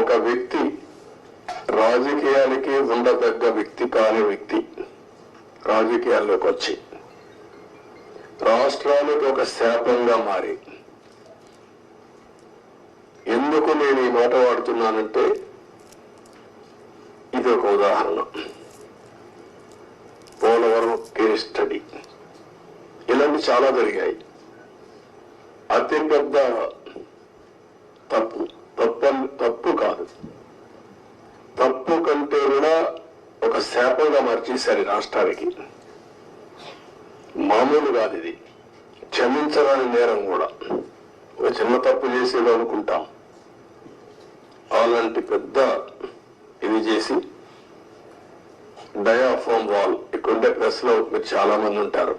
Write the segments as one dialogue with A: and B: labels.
A: ఒక వ్యక్తి రాజకీయాలకి ఉండదగ్గ వ్యక్తి కాని వ్యక్తి రాజకీయాల్లోకి వచ్చి రాష్ట్రానికి ఒక శాపంగా మారి. ఎందుకు నేను ఈ మాట వాడుతున్నానంటే ఇది ఒక ఉదాహరణ. పోలవరం కేస్ చాలా జరిగాయి. అతిపెద్ద తప్పు తప్పు తప్పు కాదు. తప్పు కంటే కూడా ఒక శాపంగా మార్చేశారు రాష్ట్రానికి. మామూలు కాదు ఇది. క్షమించరాని నేరం కూడా. ఒక చిన్న తప్పు చేసేది అనుకుంటాం. అలాంటి పెద్ద ఇది చేసి డయాఫామ్ వాల్ ఇక్కడుండే ప్రెస్లో చాలా మంది ఉంటారు.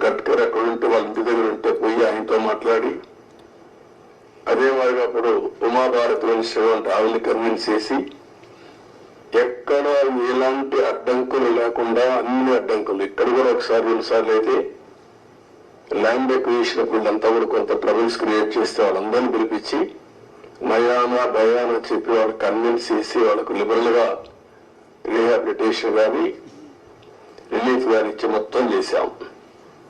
A: ఇప్పుడు గట్కర్ ఎక్కడ ఉంటే వాళ్ళ ఇంటి దగ్గర ఉంటే పోయి ఆయనతో మాట్లాడి అదే మాదిరిగా అప్పుడు ఉమాభారతిలోని మినిస్టర్ ఆవిడని కన్విన్స్ చేసి ఎక్కడ ఎలాంటి అడ్డంకులు లేకుండా అన్ని అడ్డంకులు ఇక్కడ కూడా ఒకసారి రెండుసార్లు అయితే ల్యాండ్ ఎక్విజిషన్ వీళ్ళంతా కూడా కొంత ట్రబుల్స్ క్రియేట్ చేస్తే వాళ్ళందరినీ పిలిపించి నయానా భయానా చెప్పి వాళ్ళు కన్విన్స్ చేసి వాళ్ళకు లిబరల్గా రీహాబిలిటేషన్ కానీ రిలీఫ్ కానీ ఇచ్చి మొత్తం చేశాము